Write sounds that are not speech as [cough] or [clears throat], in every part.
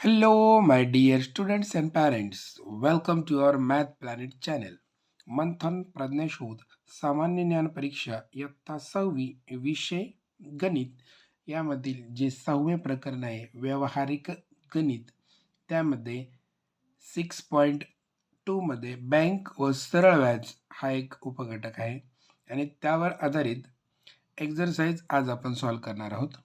Hello, my dear students and parents. Welcome to our Math Planet channel. Manthan Pradnyashodh सामान्य ज्ञान परीक्षा इयत्ता सहावी विषय गणित यामधील जे सहावे प्रकरण आहे व्यावहारिक गणित त्यामध्ये सिक्स पॉईंट टूमध्ये बँक व सरळ व्याज हा एक उपघटक आहे आणि त्यावर आधारित एक्झरसाइज आज आपण सॉल्व करणार आहोत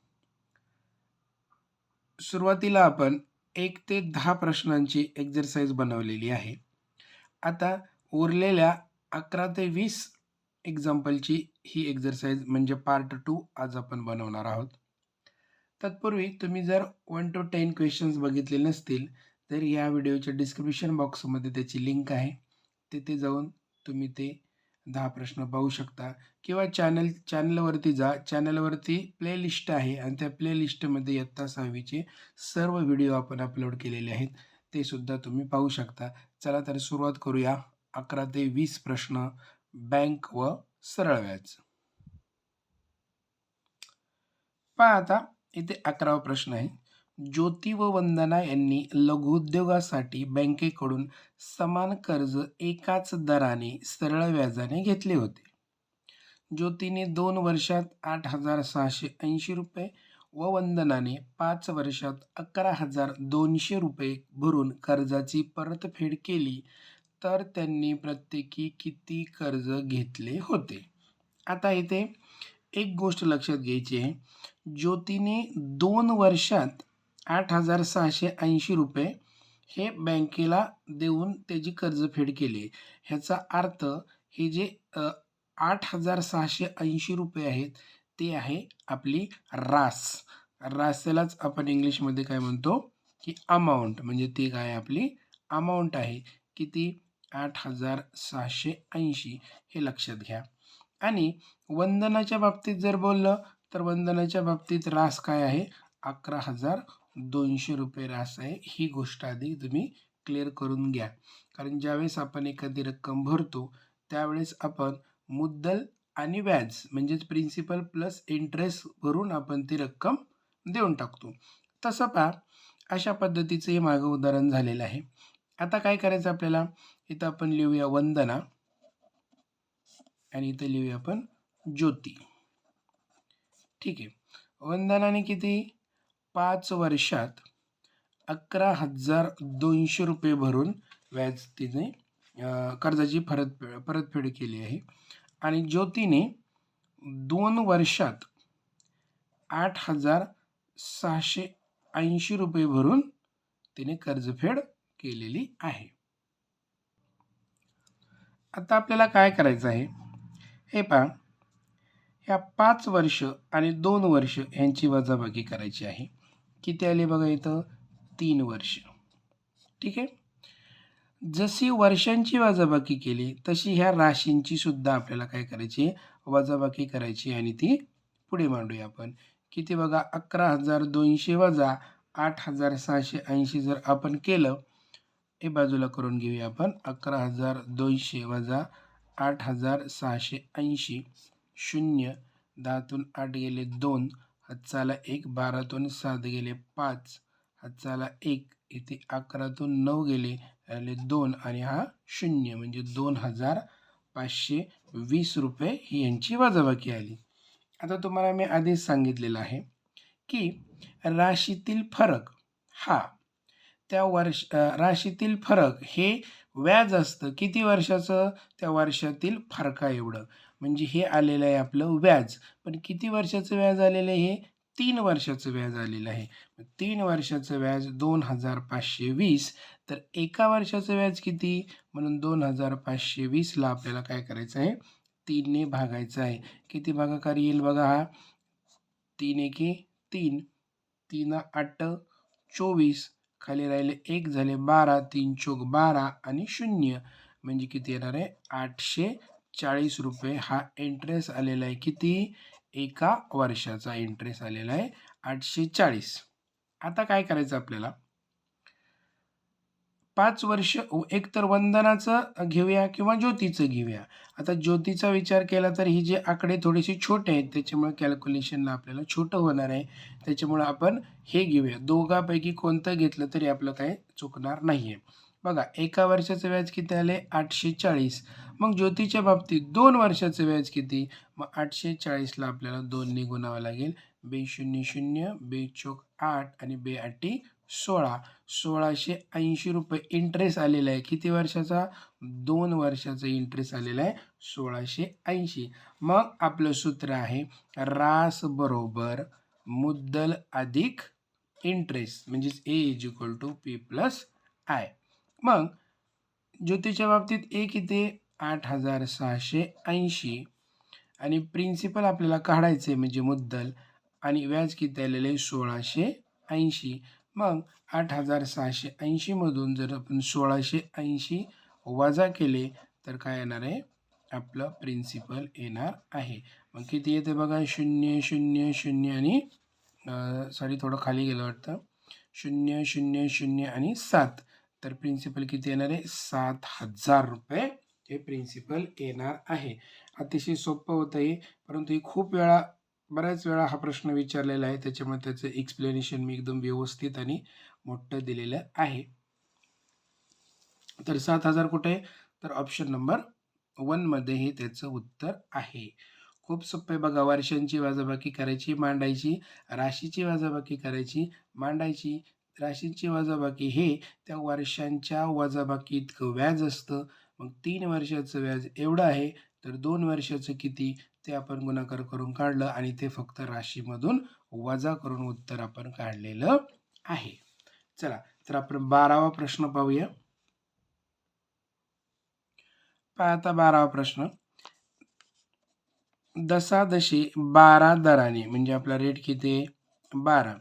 सुरुवातीला आपण एक ते दहा प्रश्नांची एक्झरसाइज बनवलेली आहे. आता उरलेल्या अकरा ते वीस एक्झाम्पलची ही एक्झरसाइज म्हणजे पार्ट टू आज आपण बनवणार आहोत. तत्पूर्वी तुम्ही जर वन टू टेन क्वेश्चन्स बघितले नसतील तर या व्हिडिओच्या डिस्क्रिप्शन बॉक्समध्ये त्याची लिंक आहे. तिथे जाऊन तुम्ही ते दहा प्रश्न पाहू शकता. किंवा चॅनल चॅनलवरती जा. चॅनलवरती प्लेलिस्ट आहे आणि त्या प्लेलिस्टमध्ये इयत्ता सहावीचे सर्व व्हिडिओ आपण अपलोड केलेले आहेत. ते सुद्धा तुम्ही पाहू शकता. चला तर सुरुवात करूया. अकरा ते वीस प्रश्न. बँक व सरळ व्याज. पहा आता इथे अकरावा प्रश्न आहे. ज्योती व वंदना यांनी लघुउद्योगासाठी बँकेकडून समान कर्ज एकाच दराने सरळ व्याजाने घेतले होते. ज्योतीने दोन वर्षात आठ हजार सहाशे ऐंशी रुपये व वंदनाने पाच वर्षात अकरा हजार दोनशे रुपये भरून कर्जाची परतफेड केली तर त्यांनी प्रत्येकी किती कर्ज घेतले होते? आता इथे एक गोष्ट लक्षात घ्यायची आहे. ज्योतीने दोन वर्षात आठ हजार सहाशे ऐंशी रुपये हे बँकेला देऊन त्याची कर्जफेड केली. ह्याचा अर्थ हे जे आठ हजार सहाशे ऐंशी रुपये आहेत ते आहे आपली रास. रासेलाच आपण इंग्लिशमध्ये काय म्हणतो? की अमाऊंट म्हणजे ती काय आपली अमाऊंट आहे. किती? आठ हजार सहाशे ऐंशी. हे लक्षात घ्या. आणि वंदनाच्या बाबतीत जर बोललं तर वंदनाच्या बाबतीत रास काय आहे? अकरा हजार दोनशे रुपये रास आहे. ही गोष्ट आधी तुम्ही क्लिअर करून घ्या. कारण ज्यावेळेस आपण एखादी रक्कम भरतो त्यावेळेस आपण मुद्दल आणि व्याज म्हणजेच प्रिन्सिपल प्लस इंटरेस्ट भरून आपण ती रक्कम देऊन टाकतो. तसं पहा अशा पद्धतीचं हे मागं उदाहरण झालेलं आहे. आता काय करायचं आपल्याला? इथं आपण लिहूया वंदना आणि इथं लिहूया आपण ज्योती. ठीक आहे. वंदनाने किती? पाच वर्षात अकरा हजार दोनशे रुपये भरून व्याज तिने कर्जाची परतफेड परतफेड केली आहे. आणि ज्योतीने दोन वर्षात आठ हजार सहाशे ऐंशी रुपये भरून तिने कर्जफेड केलेली आहे. आता आपल्याला काय करायचं आहे? हे पहा. ह्या पाच वर्ष आणि दोन वर्ष ह्यांची वजाबाकी करायची आहे. किती आले बघा इथं? तीन वर्ष. ठीक आहे? जशी वर्षांची वजाबाकी केली तशी ह्या राशींची सुद्धा आपल्याला काय करायची? वजाबाकी करायची आणि ती पुढे मांडूया आपण. किती बघा? अकरा हजार दोनशे वजा आठ हजार सहाशे ऐंशी जर आपण केलं हे बाजूला करून घेऊया आपण. अकरा हजार दोनशे वजा आठ हजार सहाशे ऐंशी. शून्य. दहातून आठ गेले दोन. हातचाला एक बारातून सात गेले पाच. हातचाला एक इथे अकरातून नऊ गेले आले दोन आणि हा शून्य. म्हणजे दोन हजार पाचशे वीस रुपये ही यांची वजाबाकी आली. आता तुम्हाला मी आधीच सांगितलेलं आहे की राशीतील फरक हा त्या वर्ष राशीतील फरक हे व्याज असतं. किती वर्षाचं? त्या वर्षातील फरका एवढं. म्हणजे हे आलेलं आहे आपलं व्याज. पण किती वर्षाचं व्याज आलेलं आहे? हे तीन वर्षाचं व्याज आलेलं आहे. तीन वर्षाचं व्याज दोन हजार पाचशे वीस. तर एका वर्षाचं व्याज किती? म्हणून दोन हजार पाचशे वीसला आपल्याला काय करायचं आहे? तीनने भागायचं आहे. किती भागाकार येईल बघा हा? तीन एके तीन. तीन आठ चोवीस. खाली राहिले एक झाले बारा. तीन चोक बारा आणि शून्य. म्हणजे किती येणार आहे? आठशे चाळीस रुपये हा इंटरेस्ट आलेला आहे. किती? एका वर्षाचा इंटरेस्ट आलेला आहे. आठशे चाळीस. आता काय करायचं आपल्याला? पाच वर्ष एकतर वंदनाचं घेऊया किंवा ज्योतीचं घेऊया. आता ज्योतीचा विचार केला तर ही जे आकडे थोडेसे छोटे आहेत त्याच्यामुळे कॅल्क्युलेशनला आपल्याला छोटं होणार आहे. त्याच्यामुळे आपण हे घेऊया. दोघापैकी कोणतं घेतलं तरी आपलं काय चुकणार नाही आहे बघा एका वर्षाचं व्याज किती आले? आठशे चाळीस. मग ज्योतीच्या बाबतीत दोन वर्षाचं व्याज किती? मग आठशे चाळीसला आपल्याला दोनने गुणावं लागेल. बे शून्य शून्य बे चोक आठ आणि बे आठी सोळा. सोळाशे ऐंशी रुपये इंटरेस्ट आलेला आहे. किती वर्षाचा? दोन वर्षाचा इंटरेस्ट आलेला आहे. सोळाशे ऐंशी. मग आपलं सूत्र आहे रास बरोबर मुद्दल अधिक इंटरेस्ट म्हणजेच A is equal to P plus I मग ज्योतीच्या बाबतीत एक इथे आठ हजार सहाशे ऐंशी. आणि प्रिन्सिपल आपल्याला काढायचं आहे म्हणजे मुद्दल. आणि व्याज किती आलेलं आहे? सोळाशे ऐंशी. मग आठ हजार सहाशे ऐंशीमधून जर आपण सोळाशे ऐंशी वजा केले तर काय येणार आहे? आपलं प्रिन्सिपल येणार आहे. मग किती येते बघा? शून्य शून्य शून्य आणि सॉरी थोडं खाली गेलं वाटतं. शून्य शून्य शून्य आणि सात. तर प्रिन्सिपल किती येणार आहे? सात हजार रुपये हे प्रिन्सिपल येणार आहे. अतिशय सोपं होतं हे परंतु हे खूप वेळा बऱ्याच वेळा हा प्रश्न विचारलेला आहे. त्याच्यामुळे त्याचं एक्सप्लेनेशन मी एकदम व्यवस्थित आणि मोठं दिलेलं आहे. तर सात हजार कुठे तर ऑप्शन नंबर वनमध्ये हे त्याचं उत्तर आहे. खूप सोपे बघा. वर्षांची वाजाबाकी करायची मांडायची. राशीची वाजाबाकी करायची मांडायची. राशींची वजाबाकी हे त्या वर्षांच्या वजाबाकी इतकं व्याज असतं. मग तीन वर्षाचं व्याज एवढं आहे तर दोन वर्षाचं किती? ते आपण गुणाकार करून काढलं आणि ते फक्त राशीमधून वजा करून उत्तर आपण काढलेलं आहे. चला तर आपण बारावा प्रश्न पाहूया. पहा आता बारावा प्रश्न. दशादशी बारा दराने म्हणजे आपला रेट किती आहे? बारा.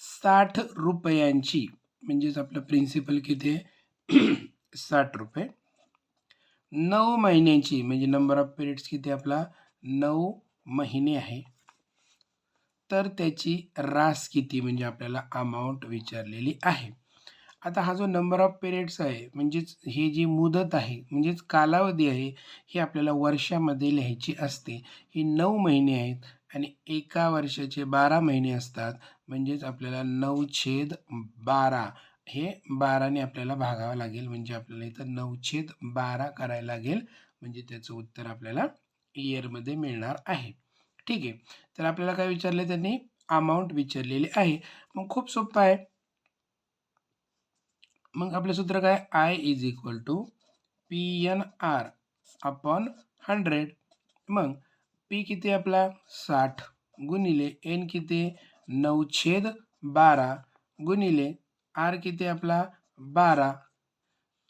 साठ रुपयांची म्हणजेच आपलं प्रिन्सिपल किती आहे? [clears throat] साठ रुपये. नऊ महिन्यांची म्हणजे नंबर ऑफ पिरियड्स किती आपला? नऊ महिने आहे. तर त्याची रास किती म्हणजे आपल्याला अमाऊंट विचारलेली आहे. आता हा जो नंबर ऑफ पिरियड्स आहे म्हणजेच ही जी मुदत आहे म्हणजेच कालावधी आहे ही आपल्याला वर्षामध्ये लिहायची असते. ही नऊ महिने आहेत आणि एका वर्षाचे बारा महिने असतात. म्हणजेच आपल्याला नऊ छेद बारा हे बाराने आपल्याला भागावं लागेल. म्हणजे आपल्याला इथं नऊ छेद बारा करायला लागेल. म्हणजे त्याचं उत्तर आपल्याला इयरमध्ये मिळणार आहे. ठीक आहे. तर आपल्याला काय विचारले त्यांनी? अमाऊंट विचारलेली आहे. मग खूप सोपं आहे. मग आपलं सूत्र काय? I is equal to P N R upon hundred मग पी किती आपला? साठ गुणिले एन किती? नऊ छेद बारा गुणिले आर किती आपला? बारा.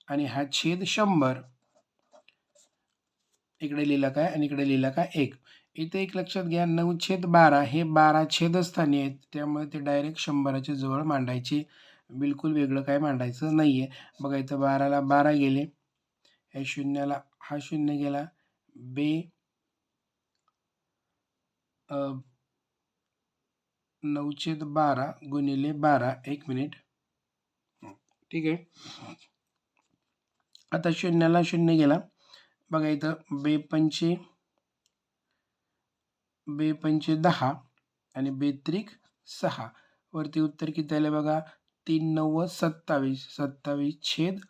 आणि हा छेद शंभर. इकडे लिहिला काय? आणि इकडे लिहिला काय? एक. इथे एक लक्षात घ्या नऊ छेद बारा हे बारा छेदस्थानी आहेत. त्यामुळे ते डायरेक्ट शंभराच्या जवळ मांडायचे. बिलकुल वेगळं काय मांडायचं नाही आहे बघा इथं बाराला बारा गेले. या शून्याला हा शून्य गेला. बे नऊशेद बारा गुणिले बारा एक मिनिट. ठीक आहे. आता शून्याला शून्य गेला. बघा इथं बेपंचे बेपंचे दहा आणि बेत्रिक सहा. वरती उत्तर किती आले बघा? तीन नव्वद सत्तावीस. सत्तावीस छेद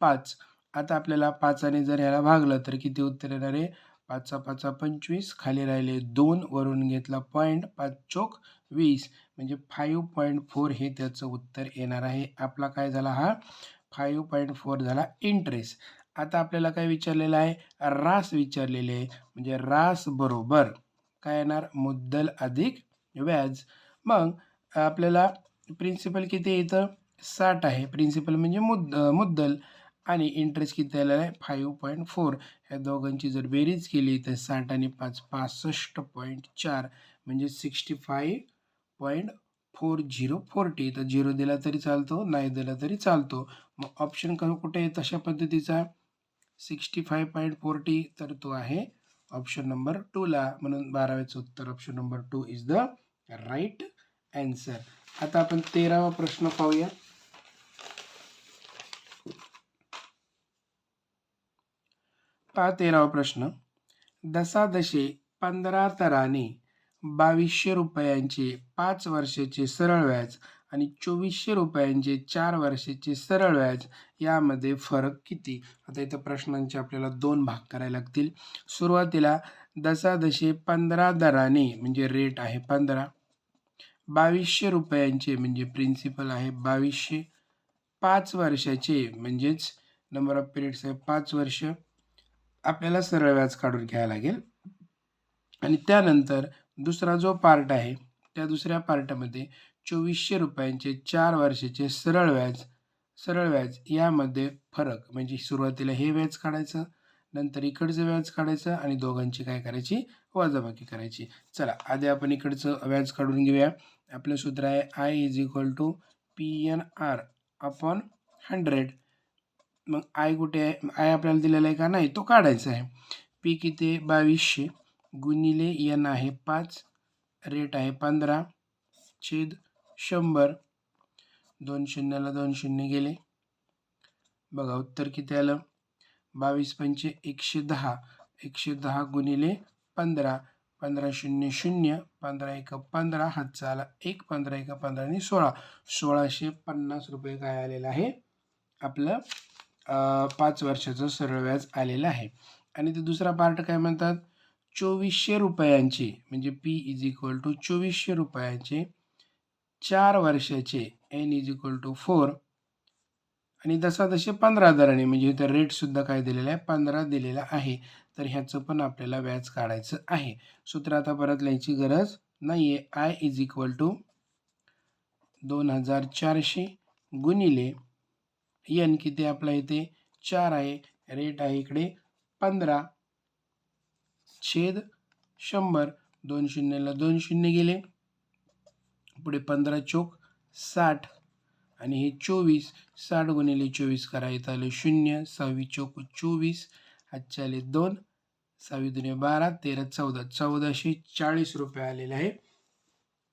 पाच. आता आपल्याला पाचाने जर ह्याला भागलं तर किती उत्तर येणार आहे? पाचचा पाचा पंचवीस. खाली राहिले दोन. वरून घेतला पॉईंट पाच चोक. वीस म्हणजे फाईव्ह पॉईंट फोर हे त्याचं उत्तर येणार आहे. आपला काय झाला हा? फाईव्ह पॉईंट फोर झाला इंटरेस्ट आता आपल्याला काय विचारलेलं आहे? रास विचारलेले आहे म्हणजे रास बरोबर काय येणार? मुद्दल अधिक व्याज. मग आपल्याला प्रिन्सिपल किती येतं साठ आहे. प्रिन्सिपल म्हणजे मुद्द मुद्दल. आणि इंटरेस्ट किती आलेला आहे? फाईव्ह पॉईंट फोर ह्या दोघांची जर बेरीज केली तर साठ आणि पाच पासष्ट पॉईंट चार म्हणजे sixty five point four zero forty तर झिरो दिला तरी चालतो नाही दिला तरी चालतो. मग ऑप्शन क कुठे? आहे तशा पद्धतीचा. सिक्स्टी फाय पॉईंट फोर्टी तर तो आहे ऑप्शन नंबर टूला म्हणून बारावेचं उत्तर option number two is the right answer आता आपण तेरावा प्रश्न पाहूया. पहा तेरावा प्रश्न. दशादशे पंधरा तराने बावीसशे रुपयांचे पाच वर्षाचे सरळ व्याज आणि चोवीसशे रुपयांचे चार वर्षाचे सरळ व्याज यामध्ये फरक किती? आता इथं प्रश्नांचे आपल्याला दोन भाग करायला लागतील. सुरुवातीला दशादशे पंधरा दराने म्हणजे रेट आहे पंधरा. बावीसशे रुपयांचे म्हणजे प्रिन्सिपल आहे बावीसशे. पाच वर्षाचे म्हणजेच नंबर ऑफ पिरियड्स आहे पाच वर्ष. आपल्याला सरळ व्याज काढून घ्यायला लागेल. आणि त्यानंतर दुसरा जो पार्ट आहे त्या दुसऱ्या पार्टमध्ये चोवीसशे रुपयांचे चार वर्षाचे सरळ व्याज सरळ व्याज यामध्ये फरक. म्हणजे सुरुवातीला हे व्याज काढायचं नंतर इकडचं व्याज काढायचं आणि दोघांची काय करायची? वजाबाकी करायची. चला आधी आपण इकडचं व्याज काढून घेऊया. आपलं सूत्र आहे I is equal to P N R upon hundred मग आय कुठे आहे? आय आपल्याला दिलेला आहे का? नाही तो काढायचा आहे. पी किती आहे? बावीसशे. गुणिले एन आहे पाच रेट आहे पंधरा छेद शंभर. दोन शून्याला दोन शून्य गेले. बघा उत्तर किती आलं? बावीस पंचे एकशे दहा. एकशे दहा गुणिले पंधरा. पंधरा शून्य शून्य पंधरा एक पंधरा हातचा आला एक पंधरा एक पंधरा आणि सोळा. सोळाशे पन्नास रुपये काय आलेलं आहे? आपलं पाच वर्षाचं सरळ व्याज आलेलं आहे. आणि ते दुसरा पार्ट काय म्हणतात? चोवीसशे रुपयांचे म्हणजे पी इज इक्वल टू चोवीसशे रुपयांचे चार वर्षाचे N is equal to four आणि तसा तसे पंधरा हजाराने म्हणजे इथं रेटसुद्धा काय दिलेला आहे? पंधरा दिलेला आहे. तर ह्याचं पण आपल्याला व्याज काढायचं आहे. सूत्र आता परत लिहायची गरज नाही आहे आय इज इक्वल टू दोन हजार चारशे गुणिले एन किती आपला इथे? चार आहे. रेट आहे इकडे पंधरा. छेद शंभर. दोन शून्यला दोन शून्य गेले. पुढे पंधरा चोक साठ. आणि हे चोवीस. साठ गुणिले चोवीस करा. इथं आलं शून्य. सहावी चोक चोवीस. आजच्या आले दोन. सहावी दुने बारा. तेरा चौदा. चौदाशे चाळीस रुपये आलेले आहे.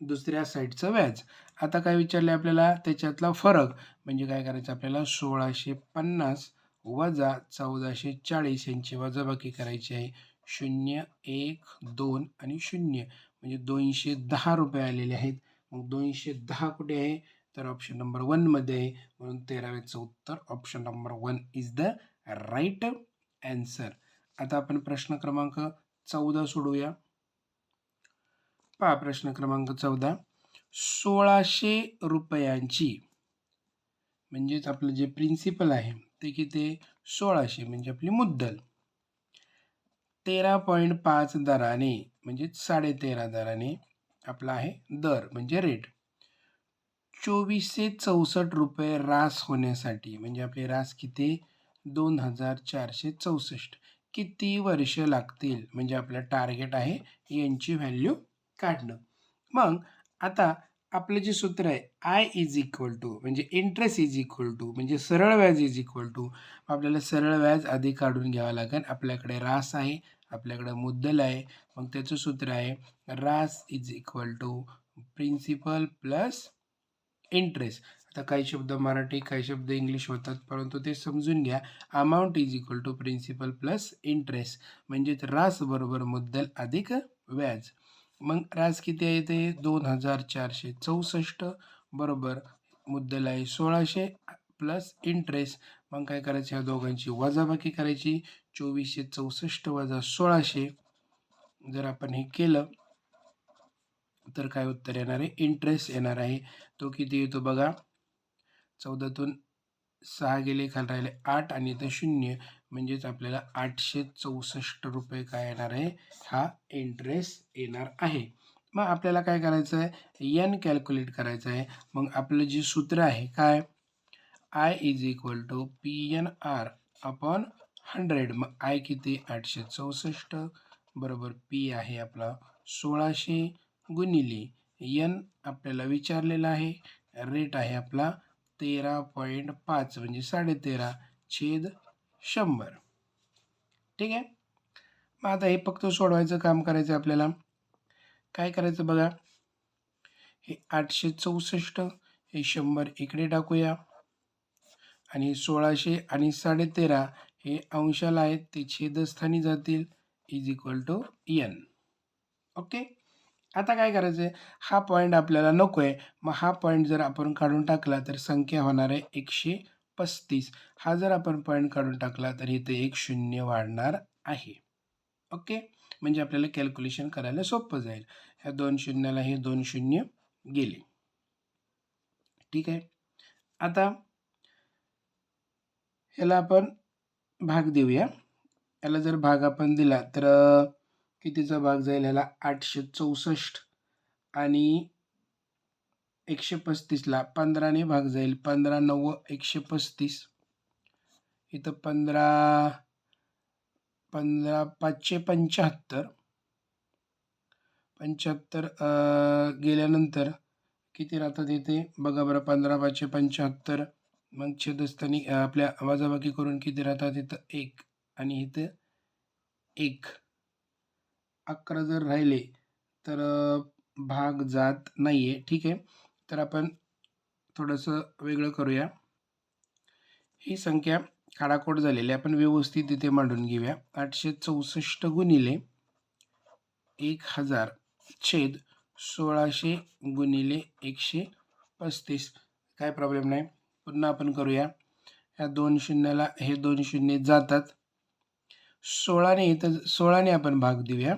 दुसऱ्या साईडचं व्याज. आता काय विचारले आपल्याला? त्याच्यातला फरक. म्हणजे काय करायचं आपल्याला? सोळाशे पन्नास वजा चौदाशे चाळीस यांची वजाबाकी करायची आहे. शून्य एक दोन आणि शून्य. म्हणजे दोनशे दहा रुपये आलेले आहेत. मग दोनशे दहा कुठे आहे? तर ऑप्शन नंबर वनमध्ये आहे. म्हणून तेराव्याचं उत्तर option number one is the right answer आता आपण प्रश्न क्रमांक चौदा सोडूया. पहा प्रश्न क्रमांक चौदा. सोळाशे रुपयांची म्हणजेच आपलं जे प्रिन्सिपल आहे ते किती सोळाशे म्हणजे आपली मुद्दल. तेरा पॉईंट पाच दराने म्हणजेच साडेतेरा दराने आपला आहे दर म्हणजे रेट चोवीसशे चौसष्ट रुपये रास होण्यासाठी म्हणजे आपले रास किती? दोन हजार चारशे चौसष्ट. किती वर्ष लागतील म्हणजे आपलं टार्गेट आहे यांची व्हॅल्यू काढणं. मग आता आपलं जे सूत्र आहे आय इज इक्वल टू म्हणजे इंटरेस्ट इज इक्वल टू म्हणजे सरळ व्याज इज इक्वल टू आपल्याला सरळ व्याज आधी काढून घ्यावं लागेल. आपल्याकडे रास आहे आपल्याकडं मुद्दल आहे. मग त्याचं सूत्र आहे रास is equal to principal plus interest. आता काही शब्द मराठी काही शब्द इंग्लिश होतात परंतु ते समजून घ्या. Amount is equal to principal plus interest. म्हणजेच रास बरोबर मुद्दल अधिक व्याज. मग रास किती आहे ते? दोन हजार चारशे चौसष्ट बरोबर मुद्दल आहे सोळाशे प्लस इंटरेस्ट. मग काय करायचं? ह्या दोघांची वजाबाकी करायची. चोवीसशे चौसष्ट वजा सोळाशे. जर आपण हे केलं तर काय उत्तर येणार आहे? इंटरेस्ट येणार आहे. तो किती येतो बघा? चौदातून सहा गेले खाली राहिले आठ आणि इथं शून्य. म्हणजेच आपल्याला आठशे चौसष्ट रुपये काय येणार आहे? हा इंटरेस्ट येणार आहे. मग आपल्याला काय करायचं आहे यन कॅल्क्युलेट करायचं आहे मग आपलं जे सूत्र आहे काय? I is equal to P N R upon hundred मग आय किती? आठशे चौसष्ट. बरोबर पी आहे आपला सोळाशे गुणिले एन आपल्याला विचारलेला आहे. रेट आहे आपला तेरा पॉईंट पाच म्हणजे साडेतेरा छेद शंभर. ठीक आहे? मग आता हे फक्त सोडवायचं काम करायचं आपल्याला. काय करायचं बघा? हे आठशे चौसष्ट हे शंभर इकडे टाकूया. आणि सोळाशे आणि साडेतेरा हे अंशाला आहेत ते छेदस्थानी जातील is equal to N okay आता काय करायचं आहे हा पॉईंट आपल्याला नको आहे मग हा पॉईंट जर आपण काढून टाकला तर संख्या होणार आहे एकशे पस्तीस. हा जर आपण पॉईंट काढून टाकला तर इथे एक शून्य वाढणार आहे. ओके म्हणजे आपल्याला कॅल्क्युलेशन करायला सोपं जाईल. ह्या दोन शून्याला हे दोन शून्य गेले. ठीक आहे? आता ह्याला आपण भाग देऊया. याला जर भाग आपण दिला तर कितीचा भाग जाईल? ह्याला आठशे चौसष्ट आणि एकशे पस्तीसला पंधराने भाग जाईल. पंधरा नव्व एकशे पस्तीस. इथं पंधरा पंधरा पाचशे पंच्याहत्तर. पंच्याहत्तर गेल्यानंतर किती राहतात इथे? बघा बरं पंधरा पाचशे पंच्याहत्तर. मग छेदस्थानी आपल्या वजाबाकी करून किती राहतात इथं एक आणि इथं एक. अकरा जर राहिले तर भाग जात नाही आहे ठीक आहे? तर आपण थोडंसं वेगळं करूया. ही संख्या काडाकोड झालेली आहे. आपण व्यवस्थित इथे मांडून घेऊया. आठशे चौसष्ट गुणिले एक हजार छेद सोळाशे गुणिले एकशे पस्तीस. काय प्रॉब्लेम नाही? पुन्हा आपण करूया. ह्या दोन शून्याला हे दोन शून्य जातात. सोळाने इथं सोळाने आपण भाग देऊया.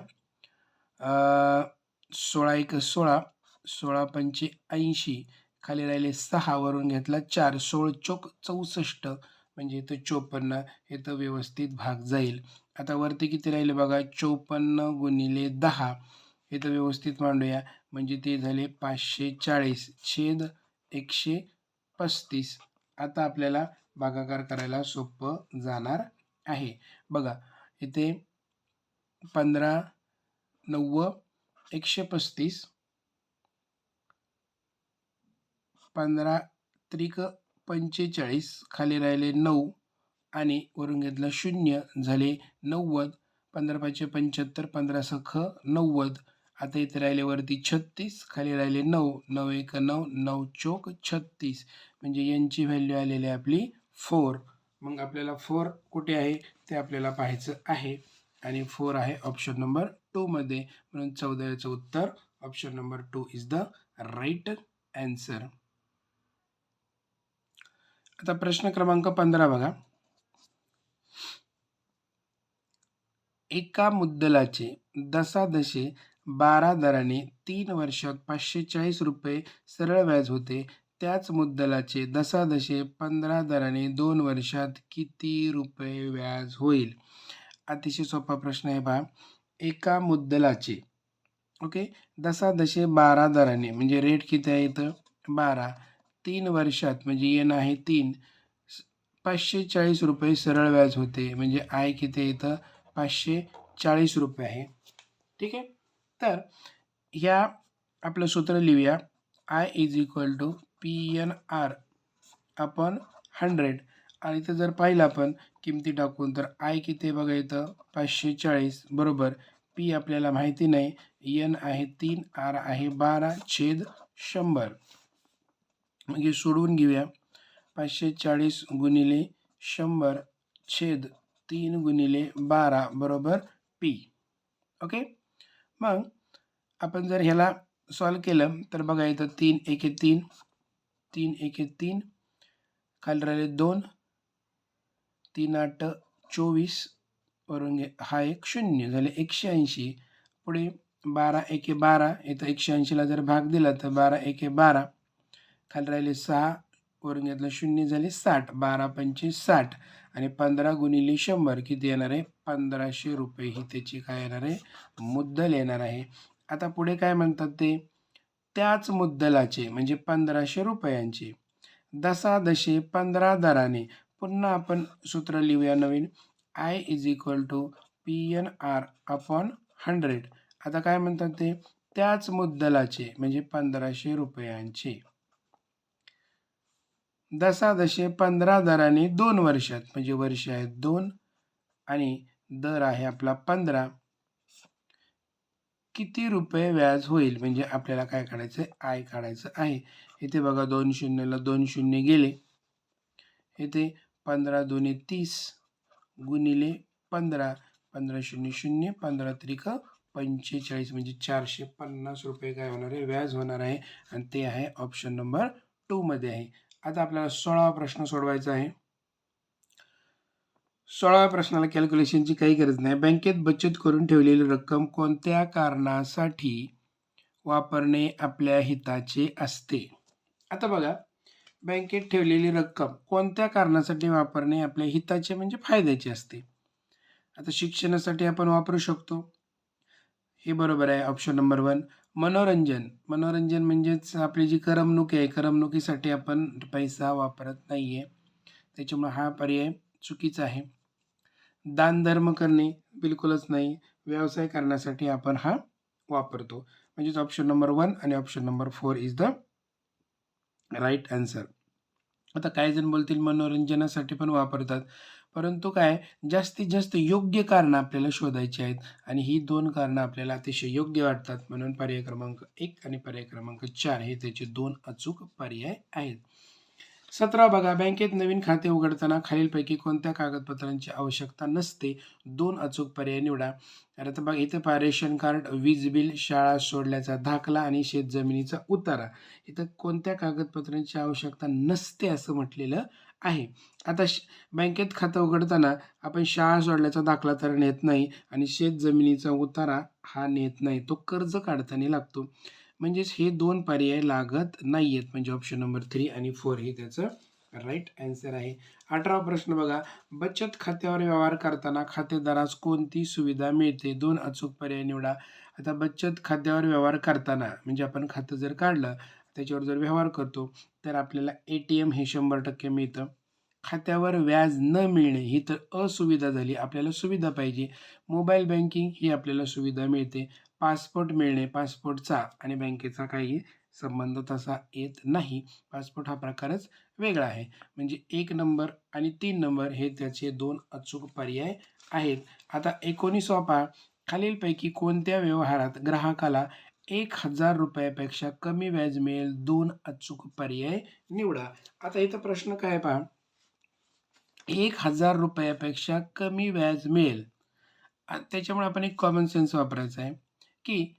सोळा एक सोळा सोळा पंचे ऐंशी खाली राहिले सहा वरून घेतला चार सोळ चोक चौसष्ट म्हणजे इथं चोपन्न इथं व्यवस्थित भाग जाईल. आता वरती किती राहिले बघा चोपन्न गुणिले दहा इथं व्यवस्थित मांडूया. म्हणजे ते झाले पाचशे चाळीस छेद एकशे पस्तीस. आता आपल्याला भागाकार करायला सोपं जाणार आहे. बघा इथे पंधरा नव्व एकशे पस्तीस. पंधरा त्रिक पंचेचाळीस खाली राहिले नऊ आणि वरून घेतलं शून्य झाले नव्वद. पंधरा पाचशे पंच्याहत्तर पंधरा सख नव्वद. आता इथे राहिले वरती छत्तीस खाली राहिले नऊ नऊ एक नऊ नऊ चोक छत्तीस. म्हणजे यांची व्हॅल्यू आलेली आहे आपली फोर मग आपल्याला फोर कुठे आहे? ते आपल्याला पाहायचं आहे. आणि फोर आहे ऑप्शन नंबर टूमध्ये म्हणून चौदाचं उत्तर option number two is the right answer आता प्रश्न क्रमांक पंधरा बघा. एका मुद्दलाचे दशादशे बारा दराने तीन वर्षात पाचशे चाळीस रुपये सरळ व्याज होते. त्याच मुद्दलाचे दशादशे पंधरा दराने दोन वर्षात किती रुपये व्याज होईल? अतिशय सोपा प्रश्न आहे पहा एका मुद्दलाचे ओके? दशादशे बारा दराने म्हणजे रेट किती आहे इथं? बारा. तीन वर्षात म्हणजे येणं आहे तीन पाचशे चाळीस रुपये सरळ व्याज होते. म्हणजे आय किती येतं इथं? पाचशे चाळीस रुपये आहे. ठीक आहे? तर ह्या आपलं सूत्र लिहूया. I is equal to P N R आपण हंड्रेड आणि इथं जर पाहिलं आपण किमती टाकून तर आय किती बघा इथं? पाचशे चाळीस. बरोबर. पी आपल्याला माहिती नाही. एन आहे तीन आर आहे बारा छेद शंभर. मग हे सोडवून घेऊया. पाचशे चाळीस गुणिले शंभर छेद तीन गुणिले बारा. बरोबर. पी ओके मग आपण जर ह्याला सॉल्व केलं तर बघा इथं तीन एके तीन तीन एके तीन खाली राहिले दोन तीन आठ चोवीस वरून घे हा एक शून्य झाले एकशे ऐंशी. पुढे बारा एके बारा इथं एकशे ऐंशीला जर भाग दिला तर बारा एके बारा. खाली राहिले सहा वरून घेतलं शून्य झाले साठ बारा पंचवीस साठ. आणि पंधरा गुणिले शंभर किती येणार आहे? पंधराशे रुपये. ही त्याची काय येणार आहे? मुद्दल येणार आहे. आता पुढे काय म्हणतात ते? त्याच मुद्दलाचे म्हणजे पंधराशे रुपयांचे. दशादशे पंधरा दराने. पुन्हा आपण सूत्र लिहूया नवीन. I is equal to P N R upon hundred आता काय म्हणतात ते? त्याच मुद्दलाचे म्हणजे पंधराशे रुपयांचे. दशादशे पंधरा दराने दोन वर्षात म्हणजे वर्ष आहेत दोन आणि दर आहे आपला पंधरा. किती रुपये व्याज होईल? म्हणजे आपल्याला काय काढायचं आहे आय काढायचं आहे. इथे बघा दोन शून्यला दोन शून्य गेले. इथे पंधरा दोन्ही तीस गुणिले पंधरा. पंधरा शून्य शून्य पंधरा त्रिक पंचेचाळीस म्हणजे चारशे पन्नास रुपये काय होणार आहे? व्याज होणार आहे. आणि ते आहे ऑप्शन नंबर टूमध्ये आहे. आता आपल्याला सोळावा प्रश्न सोडवायचा आहे. सोळाव्या प्रश्नाला कॅल्क्युलेशनची काही गरज नाही. बँकेत बचत करून ठेवलेली रक्कम कोणत्या कारणासाठी वापरणे आपल्या हिताचे असते? आता बघा बँकेत ठेवलेली रक्कम कोणत्या कारणासाठी वापरणे आपल्या हिताचे म्हणजे फायद्याचे असते? आता शिक्षणासाठी आपण वापरू शकतो. हे बरोबर आहे ऑप्शन नंबर वन मनोरंजन. मनोरंजन म्हणजेच आपली जी करमणूक आहे करमणुकीसाठी आपण पैसा वापरत नाही आहे त्याच्यामुळे हा पर्याय चुकीचा आहे. दान धर्म करणे बिलकुलच नाही. व्यवसाय करण्यासाठी आपण हा वापरतो. म्हणजेच ऑप्शन नंबर वन आणि option number four is the right answer आता काही जण बोलतील मनोरंजनासाठी पण वापरतात. परंतु काय जास्तीत जास्त योग्य कारणं आपल्याला शोधायची आहेत आणि ही दोन कारणं आपल्याला अतिशय योग्य वाटतात. म्हणून पर्याय क्रमांक एक आणि पर्याय क्रमांक चार हे त्याचे दोन अचूक पर्याय आहेत. सतरा बघा बँकेत नवीन खाते उघडताना खालीलपैकी कोणत्या कागदपत्रांची आवश्यकता नसते? दोन अचूक पर्याय निवडा. तर आता बघा इथं पहा रेशन कार्ड वीज बिल शाळा सोडल्याचा दाखला आणि शेतजमिनीचा उतारा. इथं कोणत्या कागदपत्रांची आवश्यकता नसते असं म्हटलेलं आहे. आता श बँकेत खातं उघडताना आपण शाळा सोडल्याचा दाखला तर नेत नाही आणि शेतजमिनीचा उतारा हा नेत नाही. तो कर्ज काढताना लागतो. म्हणजेच हे दोन पर्याय लागत नाही आहेत म्हणजे ऑप्शन नंबर थ्री आणि फोर हे त्याचं राईट आन्सर आहे. अठरावा प्रश्न बघा. बचत खात्यावर व्यवहार करताना खातेदारास कोणती सुविधा मिळते? दोन अचूक पर्याय निवडा. आता बचत खात्यावर व्यवहार करताना म्हणजे आपण खातं जर काढलं त्याच्यावर जर व्यवहार करतो तर आपल्याला ए टी एम हे शंभर टक्के मिळतं. खात्यावर व्याज न मिळणे ही तर असुविधा झाली. आपल्याला सुविधा पाहिजे. मोबाईल बँकिंग ही आपल्याला सुविधा मिळते. पासपोर्ट मिळणे पासपोर्टचा आणि बँकेचा काही संबंध तसा येत नाही. पासपोर्ट हा प्रकारच वेगळा आहे. म्हणजे एक नंबर आणि तीन नंबर हे त्याचे दोन अचूक पर्याय आहेत. आता एकोणीसवा पहा खालीलपैकी कोणत्या व्यवहारात ग्राहकाला एक हजार रुपयापेक्षा कमी व्याज मिळेल दोन अचूक पर्याय निवडा. आता इथं प्रश्न काय पहा. एक हजार रुपयापेक्षा कमी व्याज मिळेल. त्याच्यामुळे आपण एक कॉमन सेन्स वापरायचा आहे की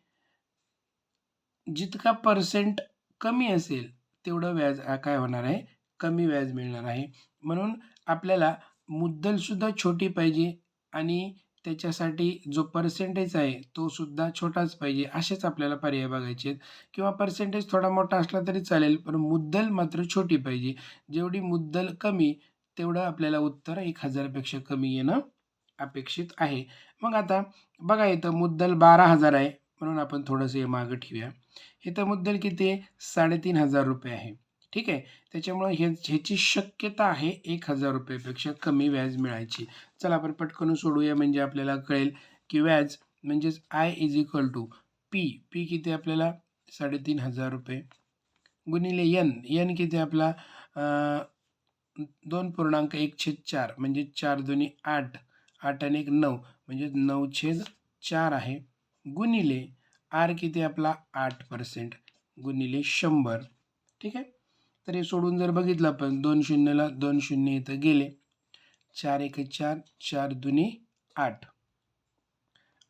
जितका पर्सेंट कमी असेल तेवढं व्याज काय होणार आहे? कमी व्याज मिळणार आहे. म्हणून आपल्याला मुद्दलसुद्धा छोटी पाहिजे आणि त्याच्यासाठी जो पर्सेंटेज आहे तो सुद्धा छोटाच पाहिजे. असेच आपल्याला पर्याय बघायचे आहेत. किंवा पर्सेंटेज थोडा मोठा असला तरी चालेल पण मुद्दल मात्र छोटी पाहिजे. जेवढी मुद्दल कमी तेवढं आपल्याला उत्तर एक हजारपेक्षा कमी येणं अपेक्षित आहे. मग आता बघा इथं मुद्दल बारा हजार आहे म्हणून आपण थोडंसं हे मागं ठेवूया. इथं मुद्दल किती आहे? साडेतीन हजार रुपये आहे. ठीक आहे? त्याच्यामुळं हे ह्याची शक्यता आहे एक हजार रुपयेपेक्षा कमी व्याज मिळायची. चला आपण पटकन सोडूया म्हणजे आपल्याला कळेल की व्याज म्हणजेच I is equal to P P किती आपल्याला? साडेतीन हजार रुपये. गुणिले यन यन किती आपला? दोन पूर्णांक एक छेद चार म्हणजे चार दोन्ही आठ. आठ आणि एक नऊ म्हणजे नऊ छेद चार आहे. गुणिले आर किती आपला? आठ पर्सेंट गुणिले शंभर. ठीक आहे? तर हे सोडून जर बघितलं आपण दोन शून्यला दोन शून्य इथं गेले. चार एक चार चार दुनी आठ.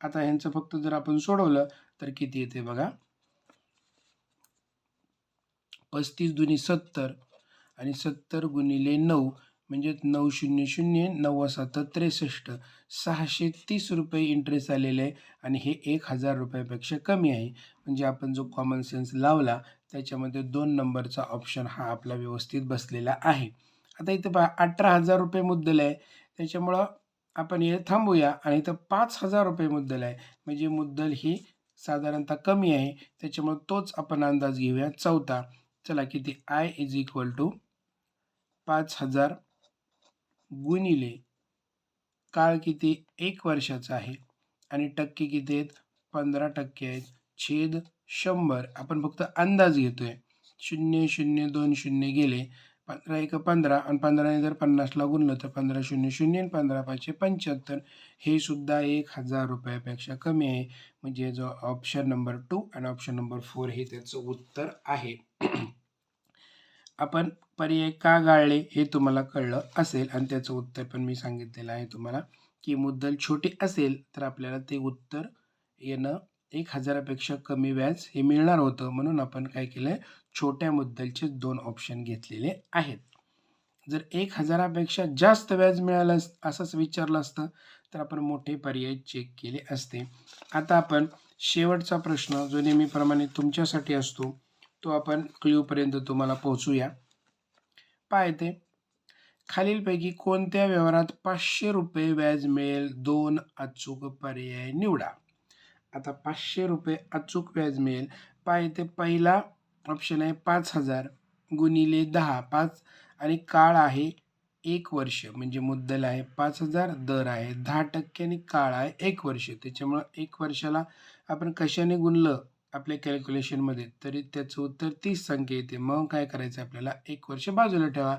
आता ह्यांचं फक्त जर आपण सोडवलं तर किती येते बघा? पस्तीस दुनी सत्तर आणि सत्तर गुणिले नऊ म्हणजे नऊ शून्य शून्य नऊ सात त्रेसष्ट. सहाशे तीस रुपये इंटरेस्ट आलेले आहे आणि हे एक हजार रुपयापेक्षा कमी आहे. म्हणजे आपण जो कॉमन सेन्स लावला त्याच्यामध्ये दोन नंबरचा ऑप्शन हा आपला व्यवस्थित बसलेला आहे. आता इथं पहा अठरा हजार रुपये मुद्दल आहे. त्याच्यामुळं आपण हे थांबूया आणि इथं पाच हजार रुपये मुद्दल आहे. म्हणजे मुद्दल ही साधारणतः कमी आहे. त्याच्यामुळं तोच आपण अंदाज घेऊया. चौथा चला किती? आय इज इक्वल टू पाच हजार गुणिले काळ किती? एक वर्षाचा आहे. आणि टक्के किती आहेत? पंधरा टक्के आहेत. छेद शंभर. आपण फक्त अंदाज घेतोय. शून्य शून्य दोन शून्य गेले. पंधरा एक पंधरा. आणि पंधराने जर पन्नासला गुणलं तर पंधरा शून्य शून्य आणि पंधरा पाचशे पंच्याहत्तर. हे सुद्धा एक हजार रुपयापेक्षा कमी आहे. म्हणजे जो ऑप्शन नंबर टू आणि ऑप्शन नंबर फोर हे त्याचं उत्तर आहे. [clears throat] आपण पर्याय का गाळले हे तुम्हाला कळलं असेल. आणि त्याचं उत्तर पण मी सांगितलेलं आहे तुम्हाला. की मुद्दल छोटी असेल तर आपल्याला ते उत्तर येणं एक हजारापेक्षा कमी व्याज हे मिळणार होतं. म्हणून आपण काय केलं छोट्या मुद्दलचे दोन ऑप्शन घेतलेले आहेत. जर एक हजारापेक्षा जास्त व्याज मिळालं अस- असंच विचारलं असतं तर आपण मोठे पर्याय चेक केले असते. आता आपण शेवटचा प्रश्न जो नेहमीप्रमाणे तुमच्यासाठी असतो तो आपण क्ल्यूपर्यंत तुम्हाला पोहोचूया. पाय ते खालीलपैकी कोणत्या व्यवहारात पाचशे रुपये व्याज मिळेल? दोन अचूक पर्याय निवडा. आता पाचशे रुपये अचूक व्याज मिळेल. पाय ते पहिला ऑप्शन आहे पाच हजार गुणिले दहा. पाच आणि काळ आहे एक वर्ष म्हणजे मुद्दल आहे पाच हजार दर आहे दहा टक्के आणि काळ आहे एक वर्ष. त्याच्यामुळं एक वर्षाला आपण कशाने गुणलं आपल्या कॅल्क्युलेशनमध्ये तरी त्याचं उत्तर तीस संख्या येते. मग काय करायचं आपल्याला? एक वर्ष बाजूला ठेवा.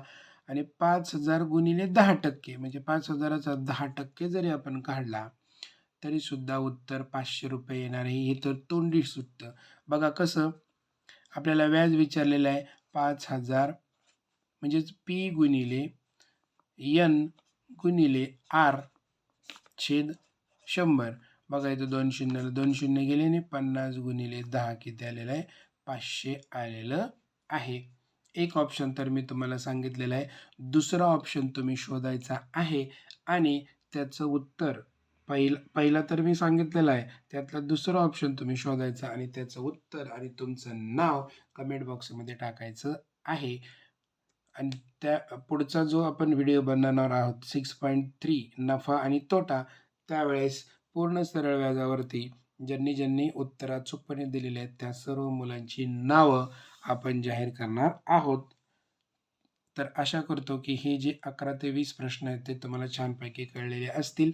आणि पाच हजार गुणिले दहा टक्के म्हणजे पाच हजाराचा दहा टक्के जरी आपण काढला तरी सुद्धा उत्तर पाचशे रुपये येणार आहे. हे तर तोंडी सुटतं. बघा कसं आपल्याला व्याज विचारलेलं आहे पाच हजार म्हणजेच पी गुणिले यन गुणिले आर छेद शंभर. बघा इथं दोन शून्याला दोन शून्य गेले आणि पन्नास गुणिले दहा किती आलेलं आहे? पाचशे आलेलं आहे. एक ऑप्शन तर मी तुम्हाला सांगितलेलं आहे. दुसरा ऑप्शन तुम्ही शोधायचा आहे आणि त्याचं उत्तर पहिला पहिला तर मी सांगितलेलं आहे त्यातला दुसरा ऑप्शन तुम्ही शोधायचा आणि त्याचं उत्तर आणि तुमचं नाव कमेंट बॉक्समध्ये टाकायचं आहे. आणि त्या पुढचा जो आपण व्हिडिओ बनवणार आहोत सिक्स पॉईंट थ्री नफा आणि तोटा त्यावेळेस पूर्ण सरळ व्याजावरती ज्यांनी ज्यांनी उत्तरात अचूकपणे दिलेली आहेत त्या सर्व मुलांची नावं आपण जाहीर करणार आहोत. तर आशा करतो की हे जे अकरा ते वीस प्रश्न आहेत ते तुम्हाला छानपैकी कळलेले असतील.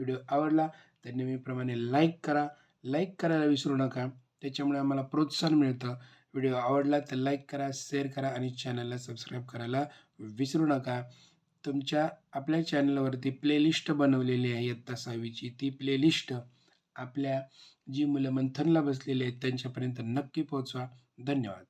व्हिडिओ आवडला तर नेहमीप्रमाणे लाईक करा. लाईक करायला विसरू नका. त्याच्यामुळे आम्हाला प्रोत्साहन मिळतं. व्हिडिओ आवडला तर लाईक करा शेअर करा आणि चॅनलला सबस्क्राईब करायला विसरू नका. तुमच्या आपल्या चॅनलवरती प्लेलिस्ट बनवलेली आहे इयत्ता सहावीची. ती प्लेलिस्ट आपल्या जी मुलं मंथनला बसलेली आहेत त्यांच्यापर्यंत नक्की पोहोचवा. धन्यवाद.